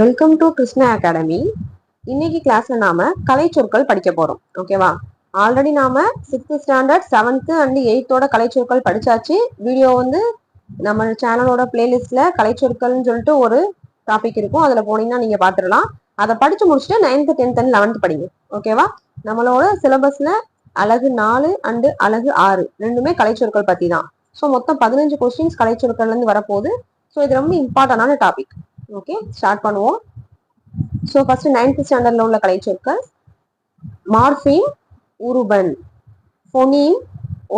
Welcome to Krishna academy இன்னைக்கு கிளாஸ்ல நாம கலை சொற்கள் படிக்க போறோம் ஓகேவா ஆல்ரெடி நாம சிக்ஸ்த் ஸ்டாண்டர்ட் செவன்த் அண்ட் எயித்தோட கலை சொற்கள் படிச்சாச்சு. வீடியோ வந்து நம்ம சேனலோட பிளேலிஸ்ட்ல கலை சொற்கள்னு சொல்லிட்டு ஒரு டாபிக் இருக்கும். அதுல போனீங்கன்னா நீங்க பாத்துடலாம் அதை படிச்சு முடிச்சுட்டு நைன்த் டென்த் அண்ட் லெவன்த் படிங்க. ஓகேவா நம்மளோட சிலபஸ்ல அழகு நாலு அண்டு அழகு ஆறு ரெண்டுமே கலை சொற்கள் பத்தி தான் ஸோ மொத்தம் பதினஞ்சு கொஸ்டின்ஸ் கலை சொற்கள்ல இருந்து வரப்போகுது. ஸோ இது ரொம்ப இம்பார்ட்டன்டான டாபிக் ஓகே ஸ்டார்ட் பண்ணுவோம். ஸோ ஃபர்ஸ்ட் நைன்த் ஸ்டாண்டர்டில் உள்ள கலை சொற்கள் உருபன் ஃபொனீம்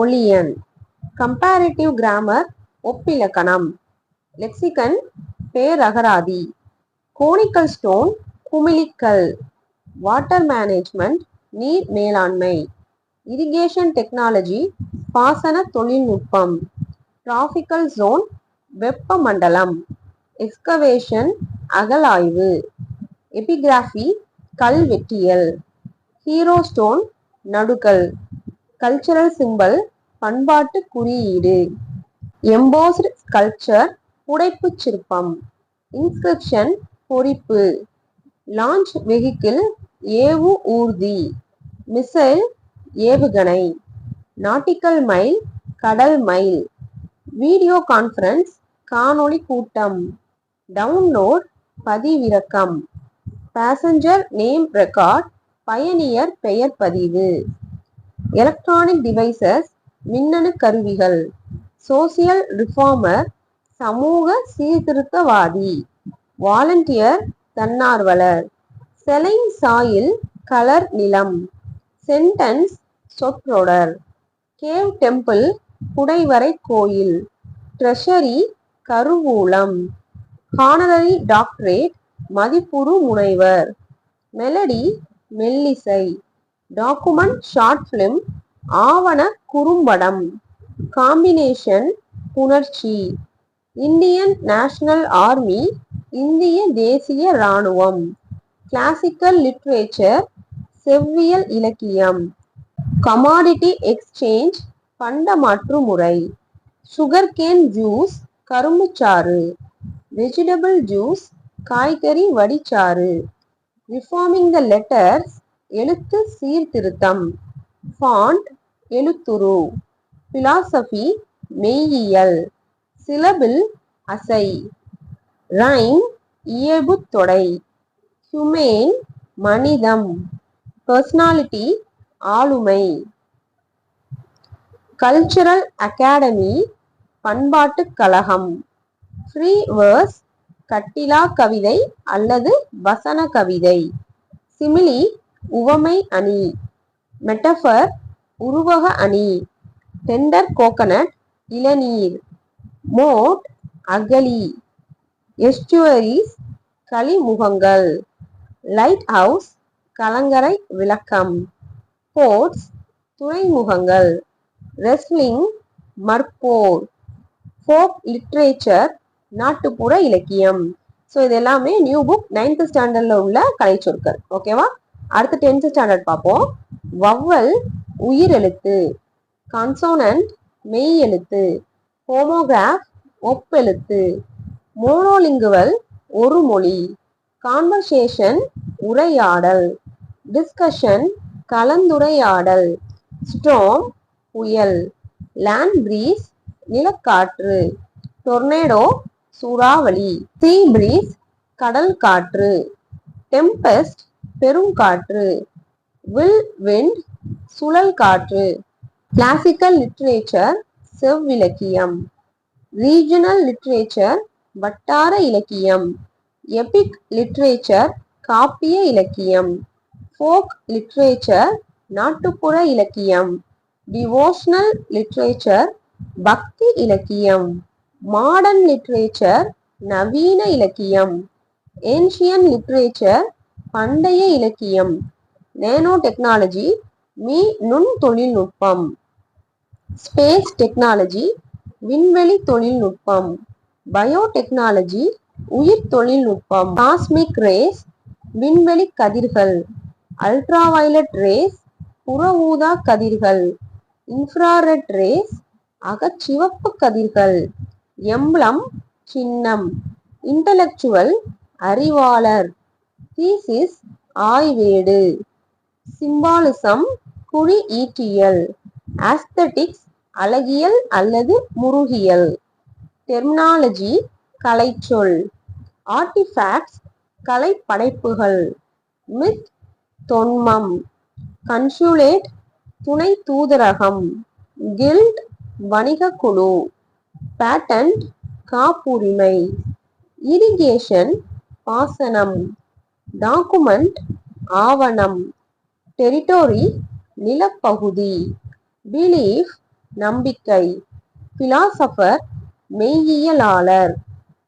ஒலியன் கம்பேரிட்டிவ் கிராமர் ஒப்பிலக்கணம். லெக்சிகன் பேரகராதி. கோனிக்கல் ஸ்டோன் குமிழிக்கல். வாட்டர் மேனேஜ்மெண்ட் நீர் மேலாண்மை. இரிகேஷன் டெக்னாலஜி பாசன தொழில்நுட்பம். டிராஃபிக்கல் ஜோன் வெப்பமண்டலம். எக்ஸ்கவேஷன் அகலாய்வு. எபிகிராஃபி கல்வெட்டியல். ஹீரோ ஸ்டோன் நடுக்கல். கல்ச்சரல் சிம்பல் பண்பாட்டு குறியீடு. எம்போஸ்டு ஸ்கல்ச்சர் புடைப்புச் சிற்பம். இன்ஸ்கிரிப்ஷன் பொறிப்பு. லான்ச் வெஹிக்கிள் ஏவு ஊர்தி. மிசைல் ஏவுகணை. நாட்டிக்கல் மைல் கடல் மைல் வீடியோ கான்ஃபரன்ஸ் காணொளி கூட்டம். டவுன்லோட் பதிவிறக்கம். பேசஞ்சர் நேம் ரெக்கார்ட் பயணியர் பெயர் பதிவு. எலக்ட்ரானிக் டிவைசஸ் மின்னணு கருவிகள். சோசியல் ரிஃபார்மர் சமூக சீர்திருத்தவாதி. வாலண்டியர் தன்னார்வலர். செலைன் சாயில் கலர் நிலம். சென்டென்ஸ் சொற்றொடர். கேவ் டெம்பிள் குடைவரை கோயில். ட்ரெஷரி கருவூலம். ஹானரரி டாக்டரேட் மதிப்புறு முனைவர். மெலடி மெல்லிசை. டாக்குமெண்ட் ஷார்ட் பிலிம் ஆவண குறும்படம். காம்பினேஷன் புணர்ச்சி. இந்தியன் நேஷனல் ஆர்மி இந்திய தேசிய இராணுவம். கிளாசிக்கல் லிட்ரேச்சர் செவ்வியல் இலக்கியம். கமாடிட்டி எக்ஸ்சேஞ்ச் பண்டமாற்று முறை. சுகர்கேன் ஜூஸ் கரும்புச்சாறு. வெஜிடபிள் ஜூஸ் காய்கறி வடிச்சாறு. ரிஃபார்மிங் த லெட்டர்ஸ் எழுத்து சீர்திருத்தம். ஃபாண்ட் எழுத்துரு. பிலாசபி மெய்யியல். சிலபில் அசை. ரைம் இயல்பு தொடை. ஹுமேன் மனிதம். பர்சனாலிட்டி ஆளுமை. கல்ச்சுரல் அகாடமி பண்பாட்டுக் கழகம். ஃப்ரீ வேர்ஸ் கட்டிலா கவிதை அல்லது வசன கவிதை. சிமிலி உவமை அணி. மெட்டஃபர் உருவக அணி. டெண்டர் கோகனட் இளநீர். மோட் அகலி. எஸ்டுவரிஸ் களிமுகங்கள். லைட் ஹவுஸ் கலங்கரை விளக்கம். போர்ட்ஸ் துறைமுகங்கள். ரெஸ்லிங் மற்போர். ஃபோக் லிட்ரேச்சர் நாட்டுப்புற இலக்கியம். ஸோ இது எல்லாமே நியூ புக் நைன்த் ஸ்டாண்டர்ட்ல உள்ள கலைச்சொற்கள். ஓகேவா அடுத்து டென்த் ஸ்டாண்டர்ட் பார்ப்போம். வவ்வல் உயிரெழுத்து. கன்சோனன்ட் மெய் எழுத்து ஹோமோகிராஃப் ஒப்பெழுத்து. மோனோலிங்குவல் ஒரு மொழி. கான்வர்சேஷன் உரையாடல். டிஸ்கஷன் கலந்துரையாடல். ஸ்டோம் புயல். Land breeze நிலக்காற்று. டொர்னேடோ சூறாவளி சீ பிரீஸ் கடல் காற்று டெம்பஸ்ட் பெருங்காற்று வில் விண்ட் சுழல் காற்று கிளாசிக்கல் லிட்ரேச்சர் செவ்விலக்கியம் ரீஜனல் லிட்ரேச்சர் வட்டார இலக்கியம் எபிக் லிட்ரேச்சர் காப்பிய இலக்கியம் ஃபோக் லிட்ரேச்சர் நாட்டுப்புற இலக்கியம் டிவோஷனல் லிட்ரேச்சர் பக்தி இலக்கியம். மாடர்ன் லிட்ரேச்சர் நவீன இலக்கியம். ஏன்ஷியன் லிட்ரேச்சர் பண்டைய இலக்கியம். நேனோ டெக்னாலஜி மீ நுண் தொழில்நுட்பம். ஸ்பேஸ் டெக்னாலஜி விண்வெளி தொழில்நுட்பம். பயோடெக்னாலஜி உயிர் தொழில்நுட்பம். காஸ்மிக் ரேஸ் விண்வெளி கதிர்கள். அல்ட்ராவயலட் ரேஸ் புற ஊதா கதிர்கள். இன்ஃப்ராரெட் ரேஸ் அகச்சிவப்பு கதிர்கள். எம்பளம் சின்னம். இன்டலெக்சுவல் அறிவாளர். தீசிஸ் ஆய்வேடு. சிம்பாலிசம் குழி ஈட்டியல். ஆஸ்தட்டிக்ஸ் அழகியல் அல்லது முருகியல். டெர்மினாலஜி கலைச்சொல். ஆர்டிஃபேக்ட்ஸ் கலைப்படைப்புகள். மித் தொன்மம். கன்சுலேட் துணை தூதரகம். கில்ட் வணிக குழு. பேட்டன்ட் காப்புரிமை இரிகேஷன் பாசனம் டாக்குமெண்ட் ஆவணம் டெரிட்டோரி நிலப்பகுதி பிலீஃப் நம்பிக்கை பிலாசபர் மெய்யியலாளர்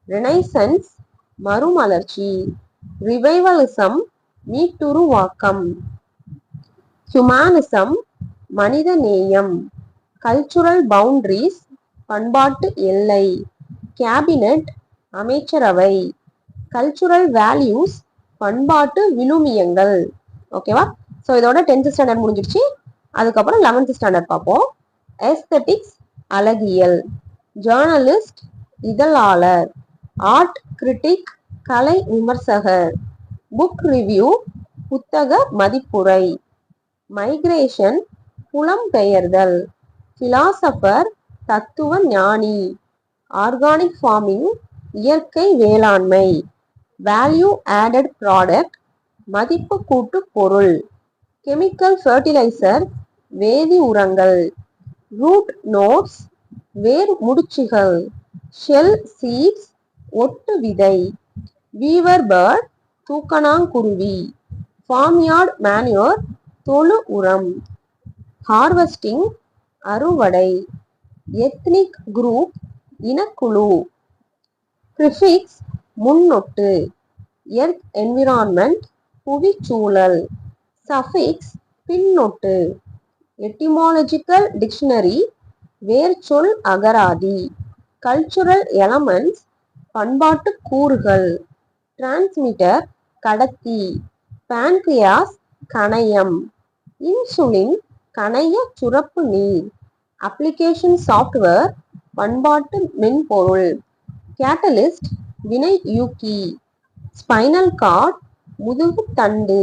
ரினைசன்ஸ் மறுமலர்ச்சி ரிவைவலிசம் மீட்டுருவாக்கம் ஹியூமானிசம் மனித நேயம் கல்ச்சுரல் பவுண்டரிஸ் பண்பாட்டு எல்லை. கேபினட் அமைச்சரவை. கல்ச்சுரல் வேல்யூஸ் பண்பாட்டு விழுமியங்கள். ஓகேவா ஸோ இதோட டென்த் ஸ்டாண்டர்ட் முடிஞ்சிடுச்சு. அதுக்கப்புறம் லெவன்த் ஸ்டாண்டர்ட் பார்ப்போம். எஸ்தட்டிக்ஸ் அழகியல். ஜேர்னலிஸ்ட் இதழாளர். ஆர்ட் கிரிட்டிக் கலை விமர்சகர். புக் ரிவ்யூ புத்தக மதிப்புரை. மைக்ரேஷன் புலம்பெயர்தல். பிலாசபர் தத்துவ ஞானி. ஆர்கானிக் ஃபார்மிங் இயற்கை வேளாண்மை. Value added product. மதிப்பு கூட்டு பொருள். Chemical fertiliser. வேதி உரங்கள். Root nodes. வேர் முடிச்சுகள். Shell seeds. ஒட்டு விதை. Weaver bird. தூக்கணாங்குருவி. Farmyard manure. தொழு உரம். ஹார்வெஸ்டிங். அறுவடை. எத்னிக் குரூப் இனக்குழு ப்ரிஃபிக்ஸ் முன்னொட்டு. எர்த் என்விரான்மெண்ட் புவிச்சூழல். சஃபிக்ஸ் பின்னொட்டு. எட்டிமாலஜிக்கல் டிக்ஷனரி வேர்ச்சொல் அகராதி. கல்ச்சுரல் எலமெண்ட்ஸ் பண்பாட்டு கூறுகள். டிரான்ஸ்மிட்டர் கடத்தி. பேன்கிரியாஸ் கணையம். இன்சுலின் கணைய சுரப்பு நீர். அப்ளிகேஷன் சாஃப்ட்வேர் பண்பாட்டு மென்பொருள். கேட்டலிஸ்ட் வினை யூக்கி. ஸ்பைனல் கார்ட் முதுகுத்தண்டு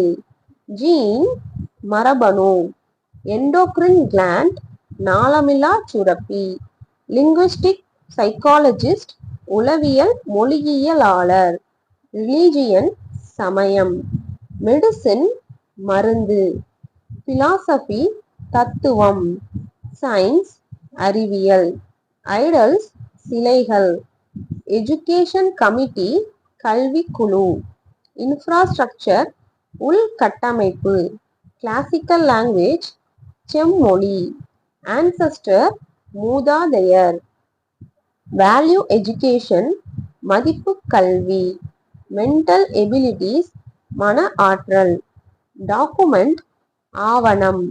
ஜீன் மரபணு. எண்டோக்ரின் கிளாண்ட் நாளமில்லா சுரப்பி. லிங்குவிஸ்டிக் சைக்காலஜிஸ்ட் உளவியல் மொழியியலாளர். ரிலீஜியன் சமயம். மெடிசின் மருந்து. பிலாசபி தத்துவம். சயின்ஸ் அறிவியல் ஐடல்ஸ் சிலைகள் எஜுகேஷன் கமிட்டி கல்வி குழு இன்ஃப்ராஸ்ட்ரக்சர் உள்கட்டமைப்பு கிளாசிக்கல் லாங்குவேஜ் செம்மொழி ஆன்சஸ்டர் மூதாதையர் வேல்யூ எஜுகேஷன் மதிப்பு கல்வி மென்டல் எபிலிட்டிஸ் மன ஆற்றல் டாக்குமெண்ட் ஆவணம்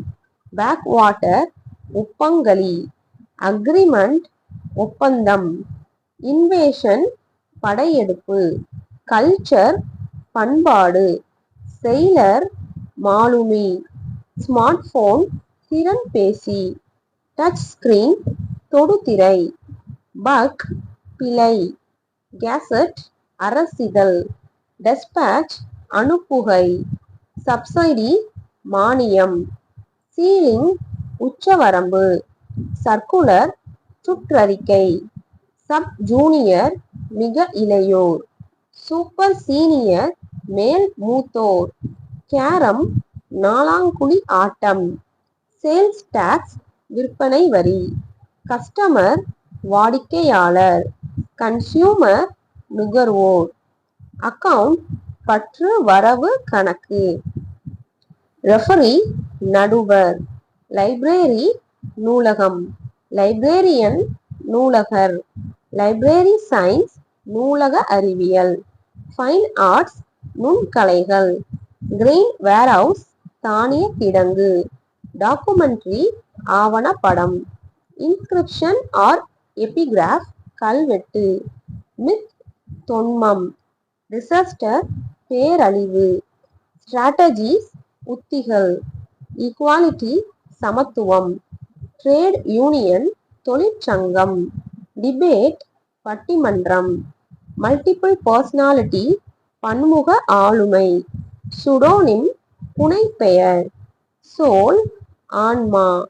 பேக் வாட்டர் ஒப்பங்களி அக்ரிமெண்ட் ஒப்பந்தம் இன்வேஷன் படையெடுப்பு கல்ச்சர் பண்பாடு செயலர் மாலுமி ஸ்மார்ட் போன் திறன் பேசி டச் ஸ்கிரீன் தொடுதிரை பக் பிழை கேசட் அரசிதழ் டெஸ்பேச் அனுப்புகை சப்சைடி மானியம் சீலிங் உச்சவரம்பு. சர்க்குலர் சுற்றறிக்கை. சப் ஜூனியர் மிக இளையோர். சூப்பர் சீனியர் மேல் மூத்தோர். கேரம் நாலாங்குழி ஆட்டம். சேல்ஸ் டாக்ஸ் விற்பனை வரி. கஸ்டமர் வாடிக்கையாளர். கன்சியூமர் நுகர்வோர். அக்கவுண்ட் பற்று வரவு கணக்கு. ரெஃபரி நடுவர். லைப்ரரி நூலகம். லைப்ரேரியன் நூலகர். லைப்ரரி சயின்ஸ் நூலக அறிவியல். ஃபைன் ஆர்ட்ஸ் நுண்கலைகள். கிரீன் வேர்ஹவுஸ் தானிய கிடங்கு. டாக்குமெண்ட்ரி ஆவணப்படம். இன்ஸ்கிரிப்ஷன் ஆர் எபிகிராஃப் கல்வெட்டு. மித் தொன்மம். டிசாஸ்டர் பேரழிவு. ஸ்ட்ராட்டஜிஸ் உத்திகள். ஈக்குவாலிட்டி சமத்துவம். ட்ரேட் யூனியன் தொழிற்சங்கம். டிபேட் பட்டிமன்றம். மல்டிபிள் பர்சனாலிட்டி பன்முக ஆளுமை. சுடோனிம் புனைப்பெயர். சோல் ஆன்மா.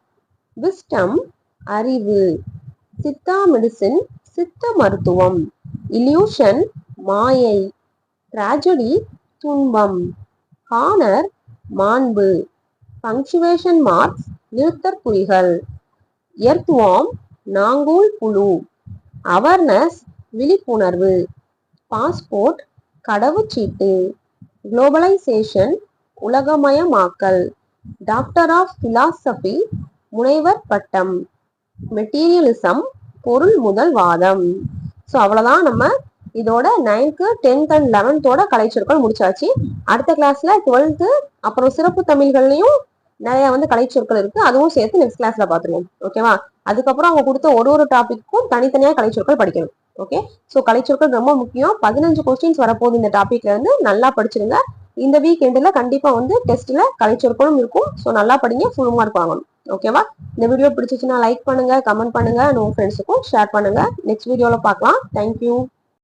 விஸ்டம் அறிவு. சித்தா மெடிசின் சித்த மருத்துவம். இல்யூஷன் மாயை. ட்ராஜடி துன்பம். ஹானர் மாண்பு. பங்க்சுவேஷன் மார்க்ஸ் நிறுத்தற்குறிகள் எர்த்வாம் நாங்கூல் புழு அவர்னஸ் விழிப்புணர்வு. பாஸ்போர்ட் கடவுச்சீட்டு. குளோபலைசேஷன் உலகமயமாக்கல். டாக்டர் ஆஃப் பிலாசபி முனைவர் பட்டம். மெட்டீரியலிசம் பொருள் முதல் வாதம். ஸோ அவ்வளோதான் நம்ம இதோட நைன்த்து டென்த் அண்ட் லெவன்த்தோட கலைச்சொற்கள் முடிச்சாச்சு. அடுத்த கிளாஸ்ல டுவெல்த்து அப்புறம் சிறப்பு தமிழ்கள்லையும் நிறைய வந்து கலைச்சொற்கள் இருக்கு. அதுவும் சேர்த்து நெக்ஸ்ட் கிளாஸ்ல பாத்துருவோம். ஓகேவா அதுக்கப்புறம் அவங்க கொடுத்த ஒரு ஒரு டாபிக்கும் தனித்தனியா கலைச்சொற்கள் படிக்கணும். ஓகே ஸோ கலைச்சொற்கள் ரொம்ப முக்கியம். பதினஞ்சு கொஸ்டின்ஸ் வரப்போகுது இந்த டாபிக்ல இருந்து. நல்லா படிச்சிருங்க. இந்த வீக் எண்டில் கண்டிப்பா வந்து டெஸ்ட்ல கலைச்சொற்களும் இருக்கும். ஸோ நல்லா படிங்க. ஃபுல் மார்க் வாங்கணும். ஓகேவா இந்த வீடியோ பிடிச்சிச்சுன்னா லைக் பண்ணுங்க கமெண்ட் பண்ணுங்க. உங்க ஃப்ரெண்ட்ஸுக்கும் ஷேர் பண்ணுங்க. நெக்ஸ்ட் வீடியோல பார்க்கலாம் தேங்க்யூ